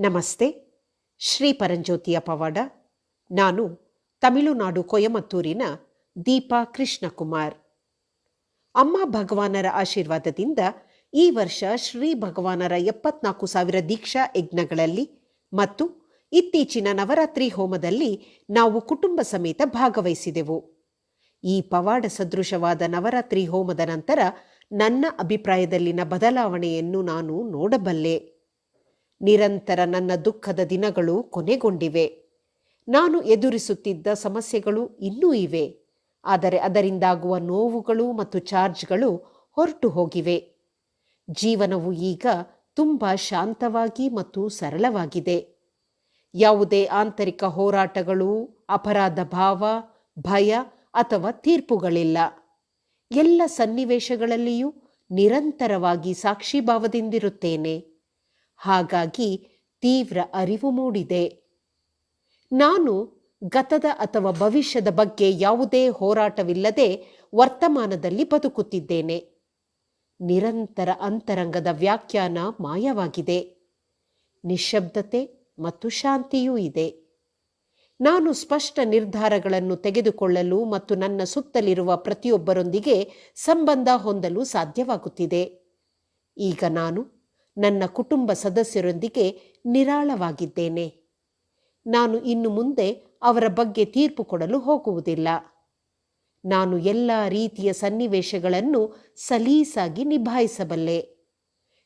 ನಮಸ್ತೆ, ಶ್ರೀ ಪರಂಜ್ಯೋತಿಯ ಪವಾಡ ನಾನು ತಮಿಳುನಾಡು ಕೊಯಮತ್ತೂರಿನ ದೀಪಾ ಕೃಷ್ಣಕುಮಾರ್. ಅಮ್ಮ ಭಗವಾನರ ಆಶೀರ್ವಾದದಿಂದ ಈ ವರ್ಷ ಶ್ರೀ ಭಗವಾನರ ಎಪ್ಪತ್ನಾಲ್ಕು ಸಾವಿರ ದೀಕ್ಷಾ ಯಜ್ಞಗಳಲ್ಲಿ ಮತ್ತು ಇತ್ತೀಚಿನ ನವರಾತ್ರಿ ಹೋಮದಲ್ಲಿ ನಾವು ಕುಟುಂಬ ಸಮೇತ ಭಾಗವಹಿಸಿದೆವು. ಈ ಪವಾಡ ಸದೃಶವಾದ ನವರಾತ್ರಿ ಹೋಮದ ನಂತರ ನನ್ನ ಅಭಿಪ್ರಾಯದಲ್ಲಿನ ಬದಲಾವಣೆಯನ್ನು ನಾನು ನೋಡಬಲ್ಲೆ. ನಿರಂತರ ನನ್ನ ದುಃಖದ ದಿನಗಳು ಕೊನೆಗೊಂಡಿವೆ. ನಾನು ಎದುರಿಸುತ್ತಿದ್ದ ಸಮಸ್ಯೆಗಳು ಇನ್ನೂ ಇವೆ. ಆದರೆ ಅದರಿಂದಾಗುವ ನೋವುಗಳು ಮತ್ತು ಚಾರ್ಜ್ಗಳು ಹೊರಟು ಹೋಗಿವೆ. ಜೀವನವು ಈಗ ತುಂಬ ಶಾಂತವಾಗಿ ಮತ್ತು ಸರಳವಾಗಿದೆ. ಯಾವುದೇ ಆಂತರಿಕ ಹೋರಾಟಗಳು, ಅಪರಾಧ ಭಾವ, ಭಯ ಅಥವಾ ತೀರ್ಪುಗಳಿಲ್ಲ. ಎಲ್ಲ ಸನ್ನಿವೇಶಗಳಲ್ಲಿಯೂ ನಿರಂತರವಾಗಿ ಸಾಕ್ಷಿಭಾವದಿಂದಿರುತ್ತೇನೆ ಹಾಗಾಗಿ ತೀವ್ರ ಅರಿವು ಮೂಡಿದೆ. ನಾನು ಗತದ ಅಥವಾ ಭವಿಷ್ಯದ ಬಗ್ಗೆ ಯಾವುದೇ ಹೋರಾಟವಿಲ್ಲದೆ ವರ್ತಮಾನದಲ್ಲಿ ಬದುಕುತ್ತಿದ್ದೇನೆ. ನಿರಂತರ ಅಂತರಂಗದ ವ್ಯಾಖ್ಯಾನ ಮಾಯವಾಗಿದೆ. ನಿಶ್ಶಬ್ದತೆ ಮತ್ತು ಶಾಂತಿಯೂ ಇದೆ. ನಾನು ಸ್ಪಷ್ಟ ನಿರ್ಧಾರಗಳನ್ನು ತೆಗೆದುಕೊಳ್ಳಲು ಮತ್ತು ನನ್ನ ಸುತ್ತಲಿರುವ ಪ್ರತಿಯೊಬ್ಬರೊಂದಿಗೆ ಸಂಬಂಧ ಹೊಂದಲು ಸಾಧ್ಯವಾಗುತ್ತಿದೆ. ಈಗ ನಾನು ನನ್ನ ಕುಟುಂಬ ಸದಸ್ಯರೊಂದಿಗೆ ನಿರಾಳವಾಗಿದ್ದೇನೆ. ನಾನು ಇನ್ನು ಮುಂದೆ ಅವರ ಬಗ್ಗೆ ತೀರ್ಪು ಕೊಡಲು ಹೋಗುವುದಿಲ್ಲ. ನಾನು ಎಲ್ಲ ರೀತಿಯ ಸನ್ನಿವೇಶಗಳನ್ನು ಸಲೀಸಾಗಿ ನಿಭಾಯಿಸಬಲ್ಲೆ.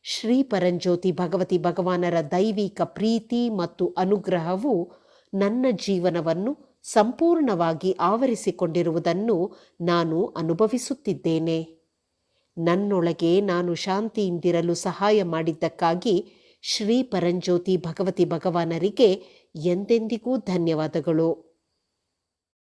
ಶ್ರೀ ಪರಂಜ್ಯೋತಿ ಭಗವತಿ ಭಗವಾನರ ದೈವಿಕ ಪ್ರೀತಿ ಮತ್ತು ಅನುಗ್ರಹವು ನನ್ನ ಜೀವನವನ್ನು ಸಂಪೂರ್ಣವಾಗಿ ಆವರಿಸಿಕೊಂಡಿರುವುದನ್ನು ನಾನು ಅನುಭವಿಸುತ್ತಿದ್ದೇನೆ. ನನ್ನೊಳಗೆ ನಾನು ಶಾಂತಿಯಿಂದಿರಲು ಸಹಾಯ ಮಾಡಿದ್ದಕ್ಕಾಗಿ ಶ್ರೀ ಪರಂಜ್ಯೋತಿ ಭಗವತಿ ಭಗವಾನರಿಗೆ ಎಂದೆಂದಿಗೂ ಧನ್ಯವಾದಗಳು.